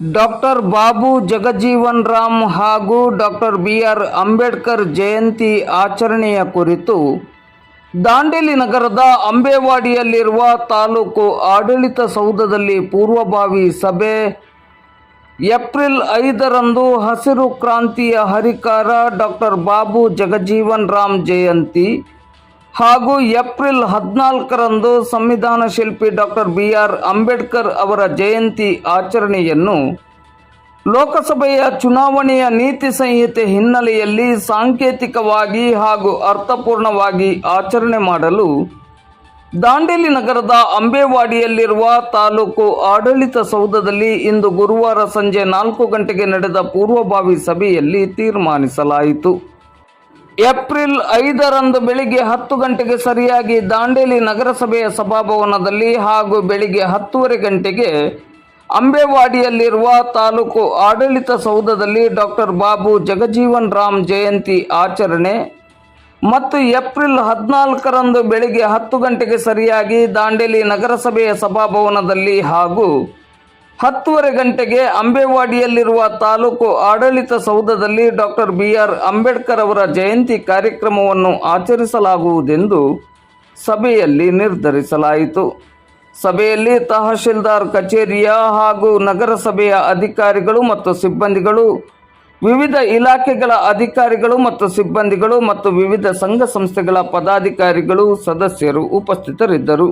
Doctor Babu Jagjivan Ram ಹಾಗೂ doctor B R Ambedkar Jayanti ಆಚರಣೆಯ ಕುರಿತು ದಾಂಡೇಲಿ ನಗರದ ಅಂಬೇವಾಡಿಯಲ್ಲಿರುವ ತಾಲೂಕು ಆಡಳಿತ ಸೌಧದಲ್ಲಿ ಪೂರ್ವಭಾವಿ ಸಭೆ. ಏಪ್ರಿಲ್ ಐದರಂದು ಹಸಿರು ಕ್ರಾಂತಿಯ ಹರಿಕಾರ ಡಾಕ್ಟರ್ ಬಾಬು ಜಗಜೀವನ್ ರಾಮ್ ಜಯಂತಿ. ಹಾಗೂ ಏಪ್ರಿಲ್ ಹದಿನಾಲ್ಕರಂದು ಸಂವಿಧಾನ ಶಿಲ್ಪಿ ಡಾಕ್ಟರ್ ಬಿ ಆರ್ ಅಂಬೇಡ್ಕರ್ ಅವರ ಜಯಂತಿ ಆಚರಣೆಯನ್ನು ಲೋಕಸಭೆಯ ಚುನಾವಣೆಯ ನೀತಿ ಸಂಹಿತೆ ಹಿನ್ನೆಲೆಯಲ್ಲಿ ಸಾಂಕೇತಿಕವಾಗಿ ಹಾಗೂ ಅರ್ಥಪೂರ್ಣವಾಗಿ ಆಚರಣೆ ಮಾಡಲು ದಾಂಡೇಲಿ ನಗರದ ಅಂಬೇವಾಡಿಯಲ್ಲಿರುವ ತಾಲೂಕು ಆಡಳಿತ ಸೌಧದಲ್ಲಿ ಇಂದು ಗುರುವಾರ ಸಂಜೆ ನಾಲ್ಕು ಗಂಟೆಗೆ ನಡೆದ ಪೂರ್ವಭಾವಿ ಸಭೆಯಲ್ಲಿ ತೀರ್ಮಾನಿಸಲಾಯಿತು. ಏಪ್ರಿಲ್ ಐದರಂದು ಬೆಳಿಗ್ಗೆ ಹತ್ತು ಗಂಟೆಗೆ ಸರಿಯಾಗಿ ದಾಂಡೇಲಿ ನಗರಸಭೆಯ ಸಭಾಭವನದಲ್ಲಿ ಹಾಗೂ ಬೆಳಿಗ್ಗೆ ಹತ್ತೂವರೆ ಗಂಟೆಗೆ ಅಂಬೇವಾಡಿಯಲ್ಲಿರುವ ತಾಲೂಕು ಆಡಳಿತ ಸೌಧದಲ್ಲಿ ಡಾಕ್ಟರ್ ಬಾಬು ಜಗಜೀವನ್ ರಾಮ್ ಜಯಂತಿ ಆಚರಣೆ ಮತ್ತು ಏಪ್ರಿಲ್ ಹದಿನಾಲ್ಕರಂದು ಬೆಳಿಗ್ಗೆ ಹತ್ತು ಗಂಟೆಗೆ ಸರಿಯಾಗಿ ದಾಂಡೇಲಿ ನಗರಸಭೆಯ ಸಭಾಭವನದಲ್ಲಿ ಹಾಗೂ ಹತ್ತುವರೆ ಗಂಟೆಗೆ ಅಂಬೇವಾಡಿಯಲ್ಲಿರುವ ತಾಲೂಕು ಆಡಳಿತ ಸೌಧದಲ್ಲಿ ಡಾಕ್ಟರ್ ಬಿ ಆರ್ ಅಂಬೇಡ್ಕರ್ ಅವರ ಜಯಂತಿ ಕಾರ್ಯಕ್ರಮವನ್ನು ಆಚರಿಸಲಾಗುವುದೆಂದು ಸಭೆಯಲ್ಲಿ ನಿರ್ಧರಿಸಲಾಯಿತು. ಸಭೆಯಲ್ಲಿ ತಹಶೀಲ್ದಾರ್ ಕಚೇರಿಯ ಹಾಗೂ ನಗರಸಭೆಯ ಅಧಿಕಾರಿಗಳು ಮತ್ತು ಸಿಬ್ಬಂದಿಗಳು, ವಿವಿಧ ಇಲಾಖೆಗಳ ಅಧಿಕಾರಿಗಳು ಮತ್ತು ಸಿಬ್ಬಂದಿಗಳು ಮತ್ತು ವಿವಿಧ ಸಂಘ ಸಂಸ್ಥೆಗಳ ಪದಾಧಿಕಾರಿಗಳು, ಸದಸ್ಯರು ಉಪಸ್ಥಿತರಿದ್ದರು.